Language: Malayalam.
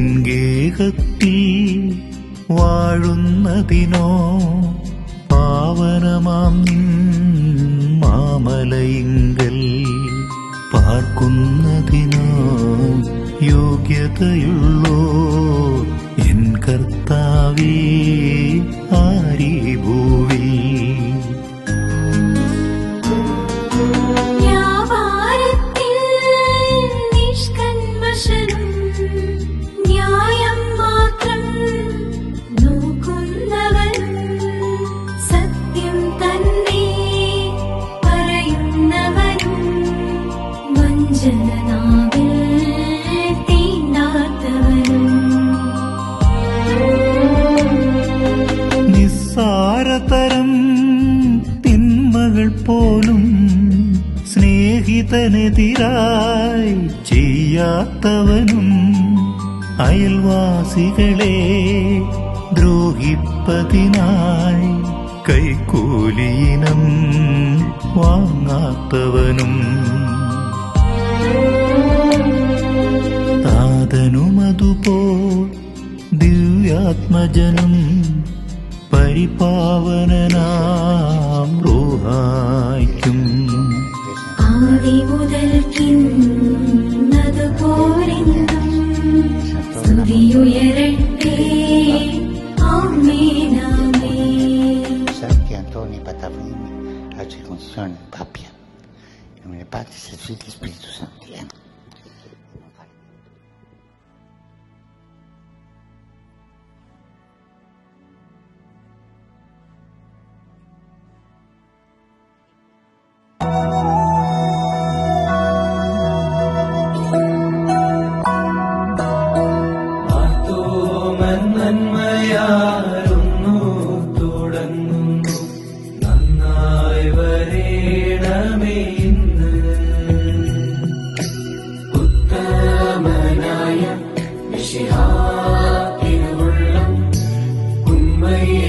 നിൻഗേഹത്തിൽ വാഴുന്നതിനോ പാവനമാം മാമലയിങ്കൽ പാർക്കുന്നതിനോ യോഗ്യതയുള്ളോ എൻ കർത്താവേ ആരീ ഭൂവിൽ നിസ്സാരതരം തിന്മകൾ പോലും സ്നേഹിതനെതിരായി ചെയ്യാത്തവനും അയൽവാസികളെ ദ്രോഹിപ്പതിനായി കൈക്കൂലിയിനം വാങ്ങാത്തവനും താതനുമതുപോ ദിവ്യാത്മജനം പരിപാവനാം റൂഹായ്ക്കും. ആദി മുതൽക്കിന്നതുപോലെന്നും സ്തുതിയുയരട്ടെ. ആമേനാമേ Santi Antoni Patavini, la circoncisione Pappia. με πάτησε φίλη σπίτι του Σαντιάν. ஷிஹா உள்ளம் உண்மையே.